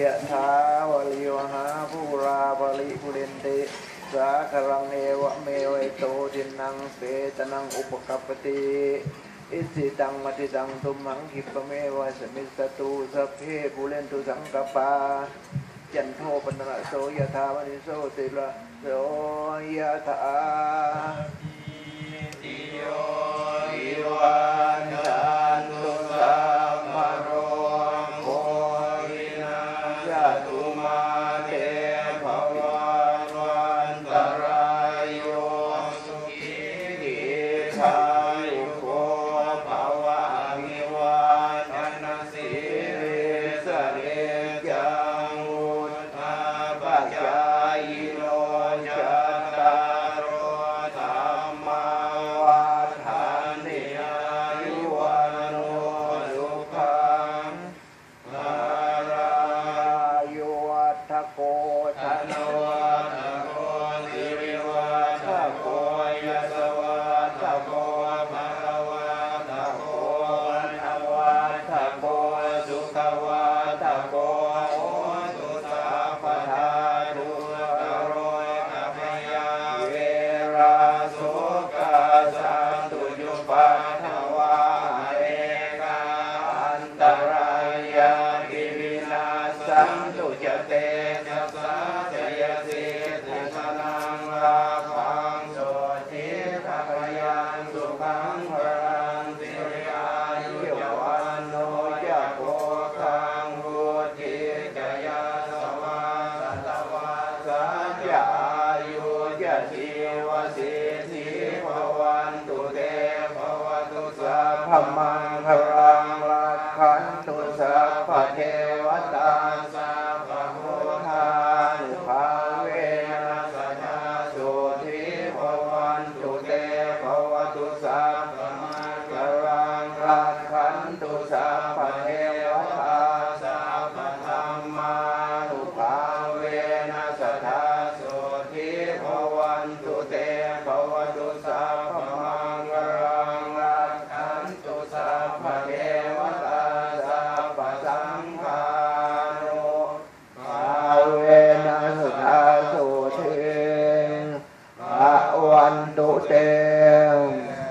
ยะถาวลิวหาภูราภลิปุเรนติสาครังเอวะเมวัยโตทินังเปตนังอุปกัปติอิสิตังมติตังตุมังคิปเมวะสมิสตุสเพปุเรนตุสังกปาจันโทปนระโสยะถามณิโสติระโสยะถาติโย สันตุจเตนะสาจยสิทธิสนังราคังโสทิภะยังสุขังพรังสิริอายุยวันโนจะโกคังวุธิจยาสวาสัตวาสัจจายุยชีวสิทธิภวัน สัพพมังครังรักขันตุสัพพเทวตาสัพพพุทานุภาเวนัสยาสุทิภวันตุเตภวตุสัพพมังครังรักขันตุสัพพเทวตาสัพพธรรมานุภาเวนัสทาสุทิภวันตุเตภวตุสัพ hotel.